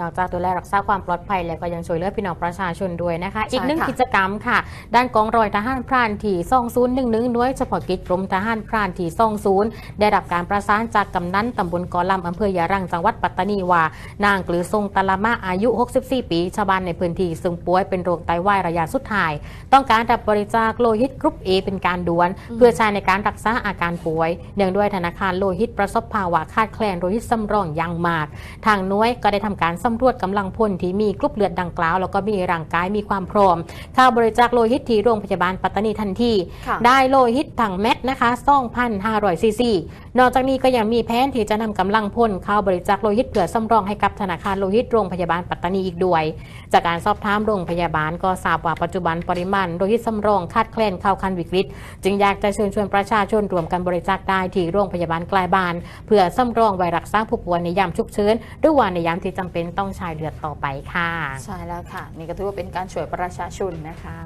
นอกจากดูแลรักษาความปลอดภัยแล้วก็ยังช่วยเหลือพี่น้องประชาชนด้วยนะคะใช่อีกหนึ่งค่ะกิจกรรมค่ะ ด้านกองร้อยทหารพรานที่ซ่องศูนย์หนึ่งหนึ่งหน่วยเฉพาะกิจกรมทหารพรานที่ซ่องศูนย์ได้รับการประสานจากกำนันตำบลกอลำอำเภอยะรังจังหวัดปัตตานีว่านางกลือทรงตะละมาอายุ 64 ปีชาวบ้านในพื้นที่ซึ่งป่วยเป็นโรคไตวายระยะสุดท้าย ต้องการรับบริจาคโลหิตกรุ๊ป A เป็นการด่วน เพื่อใช้ในการรักษาอาการป่วย เนื่องด้วยธนาคารโลหิตประสบภาวะขาดแคลนโลหิตสำรองอย่างมาก ทางหน่วยก็ได้ทำการสำรวจกำลังพลที่มีกรุ๊ปเลือดดังกล่าว แล้วก็มีร่างกายมีความพร้อมเข้าบริจาคโลหิตที่โรงพยาบาลปัตตานีทันทีค่ะได้โลหิตถังแม็กนะคะ2,500ซีซี นอกจากนี้ก็ยังมีแผนที่จะนำกำลังพลเข้าบริจาคโลหิตเพื่อสำรองให้กับธนาคารโลหิตโรงพยาบาลปัตตานีอีกด้วย จากการสอบถามโรงพยาบาลก็ทราบว่าปัจจุบันปริมาณโลหิตสำรองขาดแคลนเข้าขั้นวิกฤต จึงอยากจะเชิญชวนประชาชนรวมกันบริจาคได้ที่โรงพยาบาลใกล้บ้าน เพื่อสำรองไวรักษาผู้ป่วยในยามฉุกเฉินหรือว่าในยามที่จำเป็นต้องใช้เลือดต่อไปค่ะ ใช่แล้วค่ะ นี่ก็ถือว่าเป็นการช่วยประชาชนนะคะ